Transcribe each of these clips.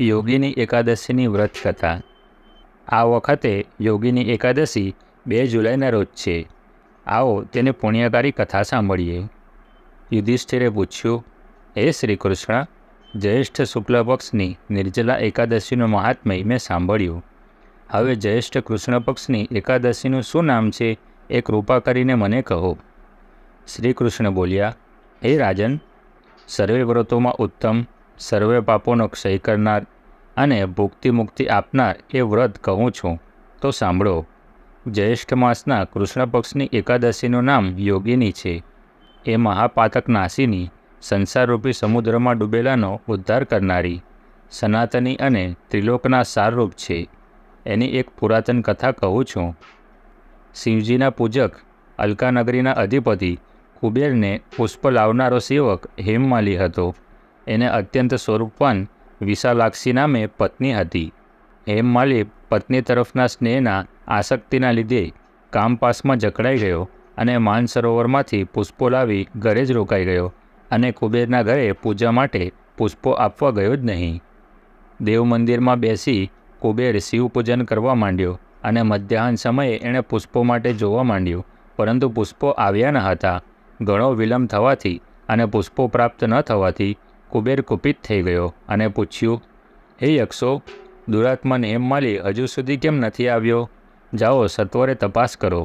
યોગીની એકાદશીની વ્રત કથા. આ વખતે યોગીની એકાદશી બે જુલાઈના રોજ છે. આવો તેને પુણ્યકારી કથા સાંભળીએ. યુધિષ્ઠિરે પૂછ્યું, હે શ્રી કૃષ્ણ જ્યેષ્ઠ શુક્લ પક્ષની નિર્જલા એકાદશીનું મહાત્મય મેં સાંભળ્યું. હવે જ્યેષ્ઠ કૃષ્ણ પક્ષની એકાદશીનું શું નામ છે એ કૃપા કરીને મને કહો. શ્રી કૃષ્ણ બોલ્યા, હે રાજન, સર્વે વ્રતોમાં ઉત્તમ સર્વે પાપોનો ક્ષય કરનાર અને ભુક્તિ મુક્તિ આપનાર એ વ્રત કહું છું. તો સાંભળો. જ્યેષ્ઠ માસના કૃષ્ણ પક્ષની એકાદશીનું નામ યોગિની છે. એ મહાપાતક નાસીની સંસારરૂપી સમુદ્રમાં ડૂબેલાનો ઉદ્ધાર કરનારી, સનાતની અને ત્રિલોકના સારરૂપ છે. એની એક પુરાતન કથા કહું છું. શિવજીના પૂજક અલકાનગરીના અધિપતિ કુબેરને પુષ્પ લાવનારો સેવક હેમમાલી હતો. એને અત્યંત સ્વરૂપવાન વિશાલાક્ષી નામે પત્ની હતી. હેમમાલી પત્ની તરફના સ્નેહના આસક્તિના લીધે કામપાસમાં જકડાઈ ગયો અને માનસરોવરમાંથી પુષ્પો લાવી ઘરે જ રોકાઈ ગયો અને કુબેરના ઘરે પૂજા માટે પુષ્પો આપવા ગયો જ નહીં. દેવ મંદિરમાં બેસી કુબેર શિવ પૂજન કરવા માંડ્યો અને મધ્યાહન સમયે એણે પુષ્પો માટે જોવા માંડ્યું, પરંતુ પુષ્પો આવ્યા ન હતા. ઘણો વિલંબ થવાથી અને પુષ્પો પ્રાપ્ત ન થવાથી કુબેર કુપિત થઈ ગયો અને પૂછ્યું, હે યક્ષો, દુરાત્મન હેમમાલી હજુ સુધી કેમ નથી આવ્યો? જાઓ, સત્વરે તપાસ કરો.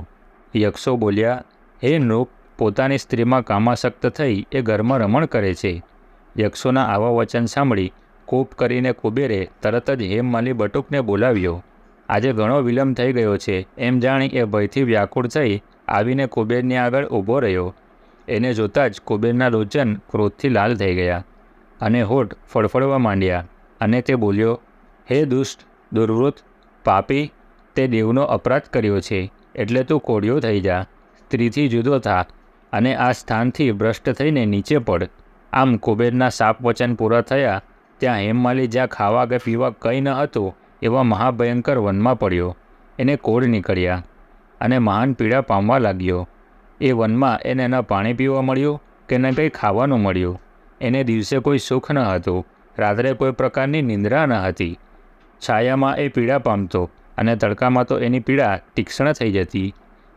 યક્ષો બોલ્યા, હે નૃપ, પોતાની સ્ત્રીમાં કામાસક્ત થઈ એ ઘરમાં રમણ કરે છે. યક્ષોના આવા વચન સાંભળી કોપ કરીને કુબેરે તરત જ હેમમાલી બટુકને બોલાવ્યો, આજે ઘણો વિલંબ થઈ ગયો છે. એમ જાણી એ ભયથી વ્યાકુળ થઈ આવીને કુબેરની આગળ ઊભો રહ્યો. એને જોતાં જ કુબેરના લોચન ક્રોધથી લાલ થઈ ગયા. અને હોઠ ફળફળવા માંડ્યા અને તે બોલ્યો, હે દુષ્ટ દુર્વૃત પાપી, તે દેવનો અપરાધ કર્યો છે, એટલે તું કોડિયો થઈ જા, સ્ત્રીથી જુદો થા અને આ સ્થાનથી ભ્રષ્ટ થઈને નીચે પડ. આમ કુબેરના સાપ વચન પૂરા થયા, ત્યાં હેમમાલી જ્યાં ખાવા કે પીવા કંઈ ન હતું, એવા મહાભયંકર વનમાં પડ્યો. એને કોળ નીકળ્યા અને મહાન પીડા પામવા લાગ્યો. એ વનમાં એને ન પાણી પીવા મળ્યું કે ન કંઈ ખાવાનું મળ્યું. એને દિવસે કોઈ સુખ ન હતું. રાત્રે કોઈ પ્રકારની નિંદ્રા ન હતી. છાયામાં એ પીડા પામતો અને તડકામાં તો એની પીડા તીક્ષ્ણ થઈ જતી.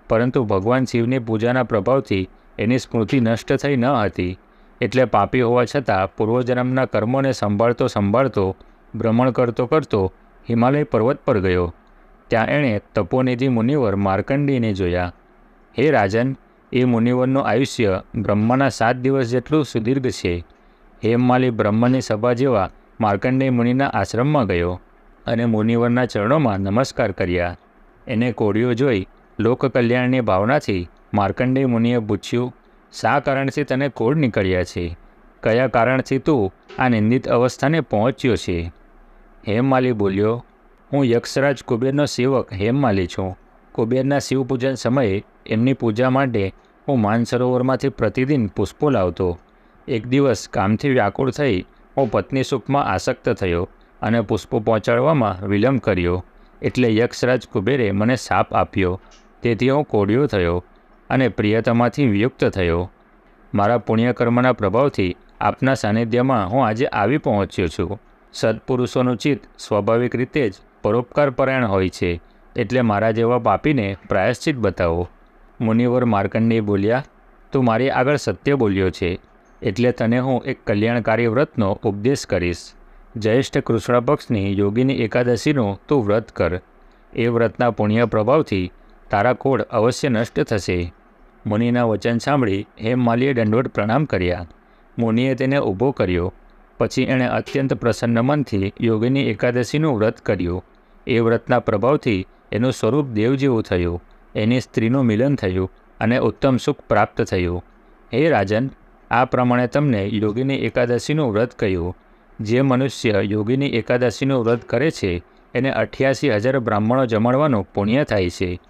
પરંતુ ભગવાન શિવની પૂજાના પ્રભાવથી એની સ્મૃતિ નષ્ટ થઈ ન હતી. એટલે પાપી હોવા છતાં પૂર્વજન્મના કર્મોને સંભાળતો સંભાળતો, ભ્રમણ કરતો કરતો હિમાલય પર્વત પર ગયો. ત્યાં એણે તપોનિધિ મુનિવર માર્કંડીને જોયા. હે રાજન એ મુનિવરનું આયુષ્ય બ્રહ્માના સાત દિવસ જેટલું સુદીર્ઘ છે. હેમમાલી બ્રહ્મની સભા જેવા માર્કંડેય મુનિના આશ્રમમાં ગયો અને મુનિવરના ચરણોમાં નમસ્કાર કર્યા. એને કોળીઓ જોઈ લોકકલ્યાણની ભાવનાથી માર્કંડેય મુનિએ પૂછ્યું, શા કારણથી તને કોળ નીકળ્યા છે? કયા કારણથી તું આ નિંદિત અવસ્થાને પહોંચ્યો છે? હેમમાલી બોલ્યો, હું યક્ષરાજ કુબેરનો સેવક હેમમાલી છું. કુબેરના શિવપૂજન સમયે એમની પૂજા માટે હું માનસરોવરમાંથી પ્રતિદિન પુષ્પો લાવતો. એક દિવસ કામથી વ્યાકુળ થઈ હું પત્ની સુખમાં આસક્ત થયો અને પુષ્પો પહોંચાડવામાં વિલંબ કર્યો. એટલે યક્ષરાજ કુબેરે મને શાપ આપ્યો. તેથી હું કોડિયો થયો અને પ્રિયતમાથી વિયુક્ત થયો. મારા પુણ્યકર્મના પ્રભાવથી આપના સાનિધ્યમાં હું આજે આવી પહોંચ્યો છું. સત્પુરુષોનું ચિત્ત સ્વાભાવિક રીતે જ પરોપકાર પરાયણ હોય છે. એટલે મારા જેવા પાપીને પ્રાયશ્ચિત બતાવો. મુનિવર માર્કંડે બોલ્યા, તું મારી આગળ સત્ય બોલ્યો છે, એટલે તને હું એક કલ્યાણકારી વ્રતનો ઉપદેશ કરીશ. જ્યેષ્ઠ કૃષ્ણ પક્ષની યોગીની એકાદશીનું તું વ્રત કર. એ વ્રતના પુણ્ય પ્રભાવથી તારા કોડ અવશ્ય નષ્ટ થશે. મુનિના વચન સાંભળી હેમમાલીએ દંડવત પ્રણામ કર્યા. મુનિએ તેને ઊભો કર્યો. પછી એણે અત્યંત પ્રસન્ન મનથી યોગીની એકાદશીનું વ્રત કર્યું. એ વ્રતના પ્રભાવથી એનું સ્વરૂપ દેવ જેવું થયું, એની સ્ત્રીનું મિલન થયું અને ઉત્તમ સુખ પ્રાપ્ત થયું. હે રાજન, આ પ્રમાણે તમને યોગીની એકાદશીનું વ્રત કહ્યું. જે મનુષ્ય યોગીની એકાદશીનું વ્રત કરે છે, એને અઠ્યાસી હજાર બ્રાહ્મણો જમાડવાનું પુણ્ય થાય છે.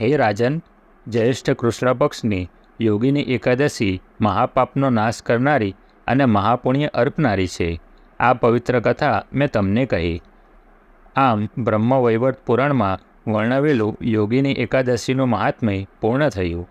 હે રાજન, જ્યેષ્ઠ કૃષ્ણ પક્ષની યોગીની એકાદશી મહાપાપનો નાશ કરનારી અને મહાપુણ્ય અર્પનારી છે. આ પવિત્ર કથા મેં તમને કહી. આમ બ્રહ્મવૈવર્ત પુરાણમાં વર્ણવેલું યોગીની એકાદશીનું મહાત્મય પૂર્ણ થયું.